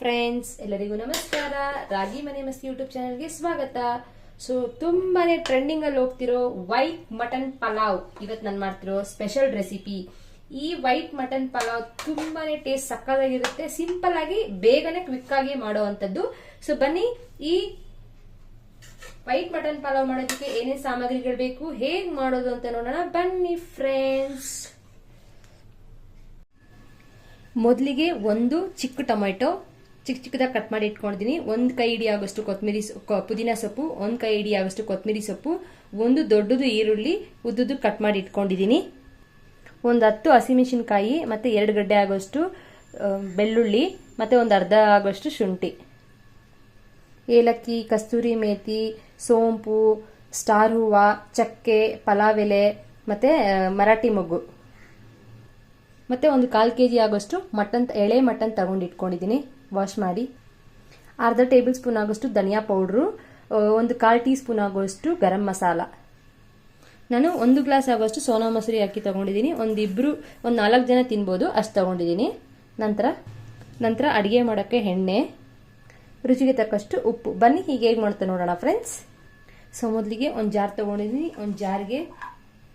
Friends ಎಲ್ಲರಿಗೂ ನಮಸ್ಕಾರ. ರಾಗಿ ಮನೆ ಮಸ್ತಿ ಯೂಟ್ಯೂಬ್ ಚಾನಲ್ಗೆ ಸ್ವಾಗತ. ಸೊ ತುಂಬಾನೇ ಟ್ರೆಂಡಿಂಗ್ ಅಲ್ಲಿ ಹೋಗ್ತಿರೋ ವೈಟ್ ಮಟನ್ ಪಲಾವ್. ಇವತ್ತು ನಾನು ಮಾಡ್ತಿರೋ ಸ್ಪೆಷಲ್ ರೆಸಿಪಿ ಈ ವೈಟ್ ಮಟನ್ ಪಲಾವ್ ತುಂಬಾನೇ ಟೇಸ್ಟ್ ಸಕ್ಕದಾಗಿರುತ್ತೆ ಸಿಂಪಲ್ ಆಗಿ ಬೇಗನೆ ಕ್ವಿಕ್ ಆಗಿ ಮಾಡುವಂತದ್ದು ಸೊ ಬನ್ನಿ, ಈ ವೈಟ್ ಮಟನ್ ಪಲಾವ್ ಮಾಡೋದಕ್ಕೆ ಏನೇನು ಸಾಮಗ್ರಿಗಳು ಬೇಕು, ಹೇಗ್ ಮಾಡೋದು ಅಂತ ನೋಡೋಣ. ಬನ್ನಿ ಫ್ರೆಂಡ್ಸ್ ಮೊದಲಿಗೆ ಒಂದು ಚಿಕ್ಕ ಟೊಮೆಟೊ ಚಿಕ್ಕ ಚಿಕ್ಕದಾಗಿ ಕಟ್ ಮಾಡಿ ಇಟ್ಕೊಂಡಿದ್ದೀನಿ ಒಂದು ಕೈ ಇಡಿ ಆಗೋಷ್ಟು ಕೊತ್ತಂಬರಿ ಪುದೀನ ಸೊಪ್ಪು, ಒಂದು ಕೈ ಇಡಿ ಆಗೋಷ್ಟು ಕೊತ್ತಂಬರಿ ಸೊಪ್ಪು, ಒಂದು ದೊಡ್ಡದು ಈರುಳ್ಳಿ, ಉದ್ದದ್ದು ಕಟ್ ಮಾಡಿ ಇಟ್ಕೊಂಡಿದ್ದೀನಿ ಒಂದು ಹತ್ತು ಹಸಿಮೆಣಸಿನ್ಕಾಯಿ, ಮತ್ತು ಎರಡು ಗಡ್ಡೆ ಆಗೋಷ್ಟು ಬೆಳ್ಳುಳ್ಳಿ, ಮತ್ತು ಒಂದು ಅರ್ಧ ಆಗೋಷ್ಟು ಶುಂಠಿ. ಏಲಕ್ಕಿ, ಕಸ್ತೂರಿ ಮೇತಿ, ಸೋಂಪು, ಸ್ಟಾರ್ ಹೂವು, ಚಕ್ಕೆ ಪಲಾವ್ ಎಲೆ ಮತ್ತು ಮರಾಠಿ ಮೊಗ್ಗು. ಮತ್ತು ಒಂದು ಕಾಲು ಕೆ ಜಿ ಆಗೋಷ್ಟು ಮಟನ್, ಎಳೆ ಮಟನ್ ತಗೊಂಡು ಇಟ್ಕೊಂಡಿದ್ದೀನಿ ವಾಶ್ ಮಾಡಿ. ಅರ್ಧ ಟೇಬಲ್ ಸ್ಪೂನ್ ಆಗೋಷ್ಟು ಧನಿಯಾ ಪೌಡ್ರು ಒಂದು ಕಾಲು ಟೀ ಸ್ಪೂನ್ ಆಗೋಷ್ಟು ಗರಂ ಮಸಾಲ. ನಾನು ಒಂದು ಗ್ಲಾಸ್ ಆಗೋಷ್ಟು ಸೋನಾ ಮಸೂರಿ ಅಕ್ಕಿ ತಗೊಂಡಿದ್ದೀನಿ. ಒಂದಿಬ್ಬರು ಒಂದು ನಾಲ್ಕು ಜನ ತಿನ್ಬೋದು, ಅಷ್ಟು ತಗೊಂಡಿದ್ದೀನಿ. ನಂತರ ನಂತರ ಅಡುಗೆ ಮಾಡೋಕ್ಕೆ ಎಣ್ಣೆ, ರುಚಿಗೆ ತಕ್ಕಷ್ಟು ಉಪ್ಪು. ಬನ್ನಿ ಹೀಗೆ ಹೇಗೆ ಮಾಡ್ತಾ ನೋಡೋಣ ಫ್ರೆಂಡ್ಸ್ ಸೊ, ಮೊದಲಿಗೆ ಒಂದು ಜಾರ್ ತೊಗೊಂಡಿದ್ದೀನಿ. ಒಂದು ಜಾರ್ಗೆ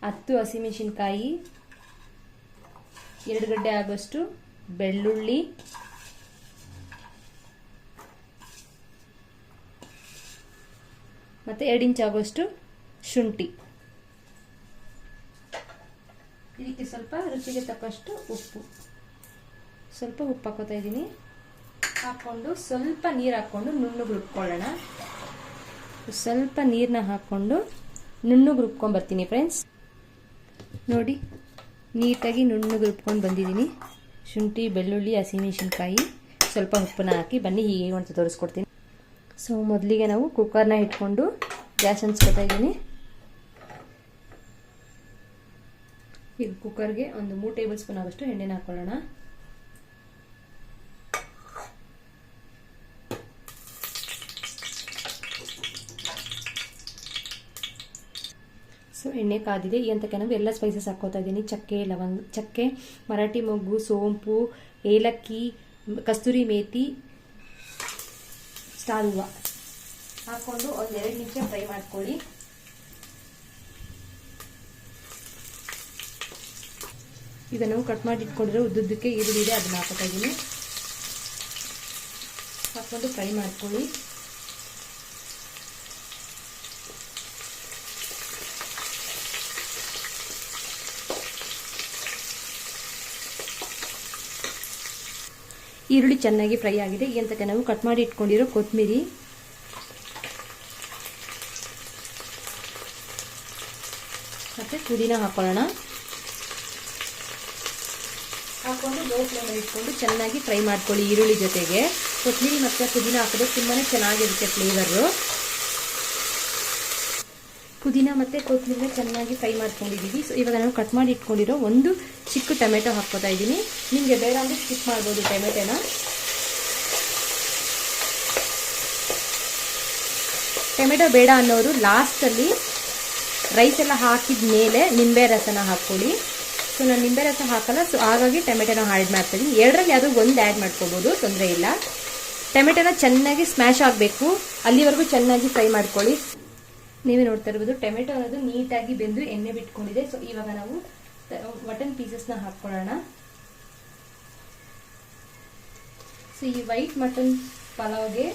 ಹತ್ತು ಹಸಿಮೆಣಸಿನ್ಕಾಯಿ, ಎರಡು ಗಡ್ಡೆ ಆಗೋಷ್ಟು ಬೆಳ್ಳುಳ್ಳಿ ಮತ್ತು ಎರಡು ಇಂಚ್ ಆಗುವಷ್ಟು ಶುಂಠಿ. ಇದಕ್ಕೆ ಸ್ವಲ್ಪ ರುಚಿಗೆ ತಕ್ಕಷ್ಟು ಉಪ್ಪು. ಸ್ವಲ್ಪ ಉಪ್ಪು ಹಾಕೋತಾ ಇದ್ದೀನಿ. ಹಾಕ್ಕೊಂಡು ಸ್ವಲ್ಪ ನೀರು ಹಾಕ್ಕೊಂಡು ನುಣ್ಣಗೆ ರುಬ್ಕೊಳ್ಳೋಣ ಸ್ವಲ್ಪ ನೀರನ್ನ ಹಾಕ್ಕೊಂಡು ನುಣ್ಣಗೆ ರುಬ್ಕೊಂಡು ಬರ್ತೀನಿ ಫ್ರೆಂಡ್ಸ್. ನೋಡಿ, ನೀಟಾಗಿ ನುಣ್ಣಗೆ ರುಬ್ಕೊಂಡು ಬಂದಿದ್ದೀನಿ. ಶುಂಠಿ, ಬೆಳ್ಳುಳ್ಳಿ, ಹಸಿಮೆಣಸಿನ್ಕಾಯಿ, ಸ್ವಲ್ಪ ಉಪ್ಪನ್ನ ಹಾಕಿ ಬನ್ನಿ, ಹೀಗೆ ಅಂತ ತೋರಿಸ್ಕೊಡ್ತೀನಿ. ಸೊ ಮೊದಲಿಗೆ ನಾವು ಕುಕ್ಕರ್ನ ಇಟ್ಕೊಂಡು ಗ್ಯಾಸ್ ಹಂಚ್ಕೊತಾ ಇದ್ದೀನಿ ಈಗ ಕುಕ್ಕರ್ಗೆ ಒಂದು ಮೂರು ಟೇಬಲ್ ಸ್ಪೂನ್ ಆದಷ್ಟು ಎಣ್ಣೆನ ಹಾಕೊಳ್ಳೋಣ. ಸೊ ಎಣ್ಣೆ ಕಾದಿದೆ. ಈ ಅಂತಕ್ಕೆ ನಾವು ಎಲ್ಲ ಸ್ಪೈಸಸ್ ಹಾಕೋತಾ ಇದ್ದೀನಿ. ಚಕ್ಕೆ, ಲವಂಗ, ಚಕ್ಕೆ, ಮರಾಠಿ ಮೊಗ್ಗು, ಸೋಂಪು, ಏಲಕ್ಕಿ, ಕಸ್ತೂರಿ ಮೇಥಿ ಸ್ಟಾರ್ ಹೂವು ಹಾಕ್ಕೊಂಡು ಒಂದು ಎರಡು ನಿಮಿಷ ಫ್ರೈ ಮಾಡ್ಕೊಳ್ಳಿ. ಇದನ್ನು ನಾವು ಕಟ್ ಮಾಡಿ ಇಟ್ಕೊಂಡ್ರೆ ಉದ್ದುದ್ದಕ್ಕೆ ಈರುಳ್ಳಿ ಇದೆ ಅದನ್ನ ಹಾಕೋತಾ ಇದ್ದೀನಿ ಹಾಕೊಂಡು ಫ್ರೈ ಮಾಡ್ಕೊಳ್ಳಿ. ಈರುಳ್ಳಿ ಚೆನ್ನಾಗಿ ಫ್ರೈ ಆಗಿದೆ. ಈಗ ಅಂತಕ್ಕೆ ನಾವು ಕಟ್ ಮಾಡಿ ಇಟ್ಕೊಂಡಿರೋ ಕೊತ್ತಂಬರಿ ಮತ್ತು ಪುದೀನ ಹಾಕೊಳ್ಳೋಣ. ಹಾಕೊಂಡು ಲೋ ಫ್ಲೇಮಲ್ಲಿ ಇಟ್ಕೊಂಡು ಚೆನ್ನಾಗಿ ಫ್ರೈ ಮಾಡ್ಕೊಳ್ಳಿ ಈರುಳ್ಳಿ ಜೊತೆಗೆ. ಕೊತ್ತಂಬರಿ ಮತ್ತು ಪುದೀನ ಹಾಕಿದ್ರೆ ತುಂಬಾ ಚೆನ್ನಾಗಿರುತ್ತೆ ಫ್ಲೇವರು ಪುದೀನ ಮತ್ತು ಕೊತ್ತಂಬರಿನ ಚೆನ್ನಾಗಿ ಫ್ರೈ ಮಾಡ್ಕೊಂಡಿದ್ದೀವಿ. ಸೊ ಇವಾಗ ನಾನು ಕಟ್ ಮಾಡಿ ಇಟ್ಕೊಂಡಿರೋ ಒಂದು ಚಿಕ್ಕ ಟೊಮೆಟೊ ಹಾಕ್ಕೋತಾ ಇದ್ದೀನಿ. ನಿಮಗೆ ಬೇಡ ಅಂದರೆ ಸ್ಕಿಪ್ ಮಾಡ್ಬೋದು ಟೊಮೆಟೊನ. ಟೊಮೆಟೊ ಬೇಡ ಅನ್ನೋರು ಲಾಸ್ಟಲ್ಲಿ ರೈಸ್ ಎಲ್ಲ ಹಾಕಿದ ಮೇಲೆ ನಿಂಬೆ ರಸನ ಹಾಕ್ಕೊಳ್ಳಿ. ಸೊ ನಾನು ನಿಂಬೆ ರಸ ಹಾಕಲ್ಲ ಸೊ ಹಾಗಾಗಿ ಟೊಮೆಟೊನ ಆ್ಯಡ್ ಮಾಡ್ತಾ ಎರಡರಲ್ಲಿ ಯಾವುದೋ ಒಂದು ಆ್ಯಡ್ ಮಾಡ್ಕೋಬೋದು, ತೊಂದರೆ ಇಲ್ಲ. ಟೊಮೆಟೊನ ಚೆನ್ನಾಗಿ ಸ್ಮ್ಯಾಶ್ ಆಗಬೇಕು. ಅಲ್ಲಿವರೆಗೂ ಚೆನ್ನಾಗಿ ಫ್ರೈ ಮಾಡ್ಕೊಳ್ಳಿ. ನೀವೇ ನೋಡ್ತಾ ಇರ್ಬೋದು. ಟೊಮೆಟೊ ಅನ್ನೋದು ನೀಟಾಗಿ ಬೆಂದು ಎಣ್ಣೆ ಬಿಟ್ಕೊಂಡಿದೆ. ಸೊ ಇವಾಗ ನಾವು ಮಟನ್ ಪೀಸಸ್ನ ಹಾಕ್ಕೊಳ್ಳೋಣ. ಸೊ ಈ ವೈಟ್ ಮಟನ್ ಪಲಾವ್ಗೆ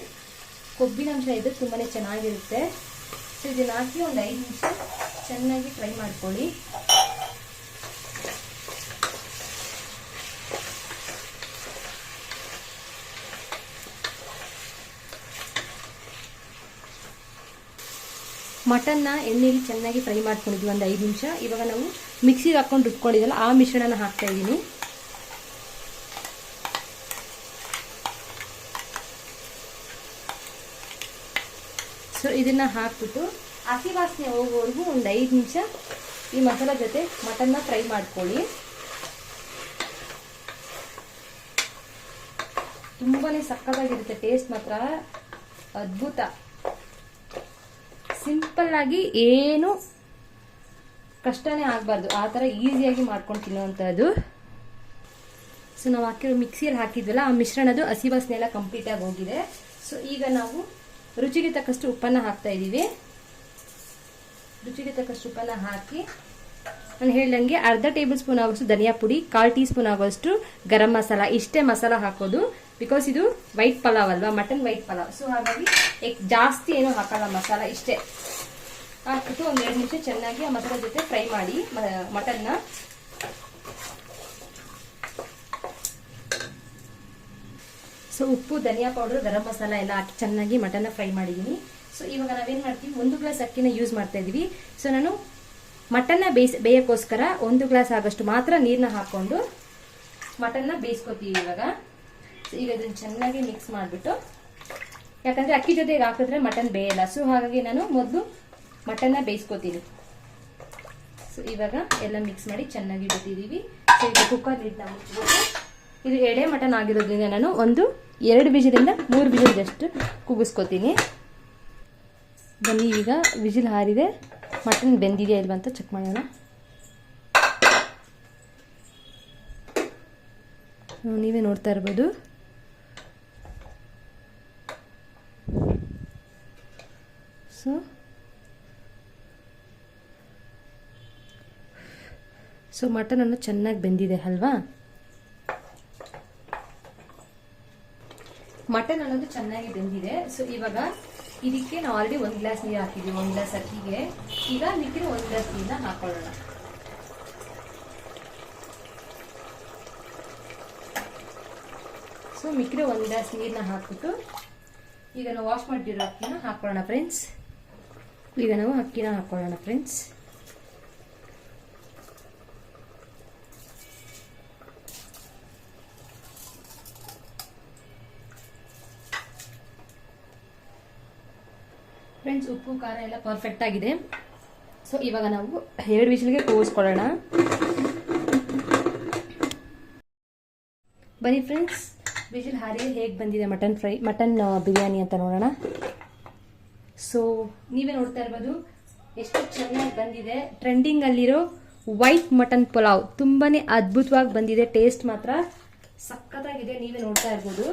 ಕೊಬ್ಬಿನಾಂಶ ಇದ್ರೆ ತುಂಬಾ ಚೆನ್ನಾಗಿರುತ್ತೆ. ಸೊ ಇದನ್ನ ಹಾಕಿ ಒಂದು ಐದು ನಿಮಿಷ ಚೆನ್ನಾಗಿ ಫ್ರೈ ಮಾಡ್ಕೊಳ್ಳಿ. ಮಟನ್ನ ಎಣ್ಣೆಲಿ ಚೆನ್ನಾಗಿ ಫ್ರೈ ಮಾಡ್ಕೊಂಡಿದ್ವಿ ಒಂದು ಐದು ನಿಮಿಷ. ಇವಾಗ ನಾವು ಮಿಕ್ಸಿಗೆ ಹಾಕೊಂಡು ರುಬ್ಕೊಂಡಿದ್ದಲ್ಲ ಆ ಮಿಶ್ರಣನ ಹಾಕ್ತಾ ಇದ್ದೀನಿ ಸೊ ಇದನ್ನ ಹಾಕ್ಬಿಟ್ಟು ಹಸಿ ವಾಸನೆ ಹೋಗೋವರೆಗೂ ಒಂದು ಐದು ನಿಮಿಷ ಈ ಮಸಾಲ ಜೊತೆ ಮಟನ್ನ ಫ್ರೈ ಮಾಡ್ಕೊಳ್ಳಿ. ತುಂಬಾನೇ ಸಕ್ಕತ್ತಾಗಿರುತ್ತೆ ಟೇಸ್ಟ್ ಮಾತ್ರ. ಅದ್ಭುತ. ಸಿಂಪಲ್ ಆಗಿ ಏನು ಕಷ್ಟನೇ ಆಗಬಾರ್ದು. ಆ ಥರ ಈಸಿಯಾಗಿ ಮಾಡ್ಕೊಂಡು ತಿನ್ನುವಂಥದ್ದು. ಸೊ ನಾವು ಹಾಕಿರೋ ಮಿಕ್ಸಿಯಲ್ಲಿ ಹಾಕಿದ್ವಲ್ಲ, ಆ ಮಿಶ್ರಣದು ಹಸಿ ವಾಸನೆ ಎಲ್ಲ ಕಂಪ್ಲೀಟ್ ಆಗಿ ಹೋಗಿದೆ. ಸೊ ಈಗ ನಾವು ರುಚಿಗೆ ತಕ್ಕಷ್ಟು ಉಪ್ಪನ್ನು ಹಾಕ್ತಾ ಇದ್ದೀವಿ. ರುಚಿಗೆ ತಕ್ಕಷ್ಟು ಉಪ್ಪನ್ನ ಹಾಕಿ, ನಾನು ಹೇಳ್ದಂಗೆ ಅರ್ಧ ಟೇಬಲ್ ಸ್ಪೂನ್ ಆಗೋಷ್ಟು ಧನಿಯಾ ಪುಡಿ, ಕಾಲು ಟೀ ಸ್ಪೂನ್ ಆಗೋಷ್ಟು ಗರಂ ಮಸಾಲ, ಇಷ್ಟೇ ಮಸಾಲ ಹಾಕೋದು. ಬಿಕಾಸ್ ಇದು ವೈಟ್ ಪಲಾವ್ ಅಲ್ವಾ? ಮಟನ್ ವೈಟ್ ಪಲಾವ್ ಸೊ ಹಾಗಾಗಿ ಎಕ್- ಜಾಸ್ತಿ ಏನು ಹಾಕಲ್ಲ ಮಸಾಲ, ಇಷ್ಟೇ. ಹಾಕ್ಬಿಟ್ಟು ಒಂದು ಎರಡು ನಿಮಿಷ ಚೆನ್ನಾಗಿ ಆ ಮಸಾಲ ಜೊತೆ ಫ್ರೈ ಮಾಡಿ ಮಟನ್ನ ಸೊ ಉಪ್ಪು, ಧನಿಯಾ ಪೌಡರ್ ಗರಂ ಮಸಾಲ ಎಲ್ಲ ಹಾಕಿ ಚೆನ್ನಾಗಿ ಮಟನ್ನ ಫ್ರೈ ಮಾಡಿದ್ದೀನಿ ಸೊ ಇವಾಗ ನಾವೇನು ಮಾಡ್ತೀವಿ? ಒಂದು ಗ್ಲಾಸ್ ಅಕ್ಕಿನ ಯೂಸ್ ಮಾಡ್ತಾ ಇದೀವಿ ಸೊ ನಾನು ಮಟನ್ನ ಬೇಯಿಸ್ ಬೇಯಕ್ಕೋಸ್ಕರ ಒಂದು ಗ್ಲಾಸ್ ಆಗೋಷ್ಟು ಮಾತ್ರ ನೀರನ್ನ ಹಾಕ್ಕೊಂಡು ಮಟನ್ನ ಬೇಯಿಸ್ಕೊತೀವಿ ಇವಾಗ. ಈಗ ಇದನ್ನು ಚೆನ್ನಾಗಿ ಮಿಕ್ಸ್ ಮಾಡಿಬಿಟ್ಟು, ಯಾಕಂದರೆ ಅಕ್ಕಿ ಜೊತೆಗೆ ಹಾಕಿದ್ರೆ ಮಟನ್ ಬೇಯಲ್ಲ. ಸೊ ಹಾಗಾಗಿ ನಾನು ಮೊದಲು ಮಟನ್ನ ಬೇಯಿಸ್ಕೊತೀನಿ. ಸೊ ಇವಾಗ ಎಲ್ಲ ಮಿಕ್ಸ್ ಮಾಡಿ ಚೆನ್ನಾಗಿ ಇಡ್ತಿದ್ದೀವಿ ಸೊ ಈಗ ಕುಕ್ಕರ್ ಲಿಡ್ನ ಮುಚ್ಚಿಬಿಟ್ಟು, ಇದು ಎಳೆ ಮಟನ್ ಆಗಿರೋದ್ರಿಂದ ನಾನು ಒಂದು ಎರಡು ಬೀಜದಿಂದ ಮೂರು ಬೀಜದಷ್ಟು ಕೂಗಿಸ್ಕೊತೀನಿ ಬನ್ನಿ, ಈಗ ವಿಜಿಲ್ ಹಾರಿದೆ. ಮಟನ್ ಬೆಂದಿದೆಯಾ ಇಲ್ವಾ ಅಂತ ಚೆಕ್ ಮಾಡೋಣ. ನೀವೇ ನೋಡ್ತಾ ಇರ್ಬೋದು. ಸೊ ಮಟನ್ ಅನ್ನು ಚೆನ್ನಾಗಿ ಬೆಂದಿದೆ ಅಲ್ವಾ? ಮಟನ್ ಅನ್ನೋದು ಚೆನ್ನಾಗಿ ಬೆಂದಿದೆ. ಸೊ ಇವಾಗ ಇದಕ್ಕೆ ನಾವು ಆಲ್ರೆಡಿ ಒಂದು ಗ್ಲಾಸ್ ನೀರು ಹಾಕಿದ್ದೀವಿ ಒಂದು ಗ್ಲಾಸ್ ಅಕ್ಕಿಗೆ. ಈಗ ಮಿಕ್ಕಿರೋ ಒಂದು ಗ್ಲಾಸ್ ನೀರನ್ನ ಹಾಕೊಳ್ಳೋಣ. ಸೊ ಮಿಕ್ಕಿರೋ ಒಂದು ಗ್ಲಾಸ್ ನೀರನ್ನ ಹಾಕ್ಬಿಟ್ಟು ಈಗ ನಾವು ವಾಶ್ ಮಾಡಿರೋ ಅಕ್ಕಿನ ಹಾಕೊಳ್ಳೋಣ ಫ್ರೆಂಡ್ಸ್ ಈಗ ನಾವು ಅಕ್ಕಿನ ಹಾಕೊಳ್ಳೋಣ ಫ್ರೆಂಡ್ಸ್. ಫ್ರೆಂಡ್ಸ್, ಉಪ್ಪು, ಖಾರ ಎಲ್ಲ ಪರ್ಫೆಕ್ಟ್ ಆಗಿದೆ. ಸೊ ಇವಾಗ ನಾವು ಎರಡು ವಿಷಲ್ಗೆ ಕೂರಿಸ್ಕೊಳ್ಳೋಣ. ಬನ್ನಿ ಫ್ರೆಂಡ್ಸ್ ವಿಷಲ್ ಹಾರಿ ಹೇಗೆ ಬಂದಿದೆ ಮಟನ್ ಫ್ರೈ, ಮಟನ್ ಬಿರಿಯಾನಿ ಅಂತ ನೋಡೋಣ. ಸೊ ನೀವೇ ನೋಡ್ತಾ ಇರ್ಬೋದು, ಎಷ್ಟು ಚೆನ್ನಾಗಿ ಬಂದಿದೆ. ಟ್ರೆಂಡಿಂಗ್ ಅಲ್ಲಿರೋ ವೈಟ್ ಮಟನ್ ಪಲಾವ್ ತುಂಬಾನೇ ಅದ್ಭುತವಾಗಿ ಬಂದಿದೆ ಟೇಸ್ಟ್ ಮಾತ್ರ ಸಖತ್ತಾಗಿದೆ, ನೀವೇ ನೋಡ್ತಾ ಇರ್ಬೋದು.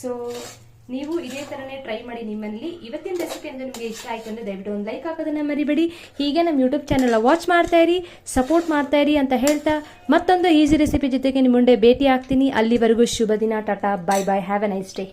ಸೊ ನೀವು ಇದೇ ಥರನೇ ಟ್ರೈ ಮಾಡಿ ನಿಮ್ಮಲ್ಲಿ. ಇವತ್ತಿನ ರೆಸಿಪಿ ಅಂದರೆ ನಿಮಗೆ ಇಷ್ಟ ಆಯ್ತು ಅಂದರೆ ದಯವಿಟ್ಟು ಒಂದು ಲೈಕ್ ಹಾಕೋದನ್ನ ಮರಿಬೇಡಿ. ಹೀಗೆ ನಮ್ಮ ಯೂಟ್ಯೂಬ್ ಚಾನೆಲ್ ವಾಚ್ ಮಾಡ್ತಾ ಇರಿ ಸಪೋರ್ಟ್ ಮಾಡ್ತಾ ಇರಿ ಅಂತ ಹೇಳ್ತಾ ಮತ್ತೊಂದು ಈಸಿ ರೆಸಿಪಿ ಜೊತೆಗೆ ನಿಮ್ಮ ಮುಂದೆ ಭೇಟಿ ಆಗ್ತೀನಿ ಅಲ್ಲಿವರೆಗೂ ಶುಭ ದಿನ, tata bye bye have a nice day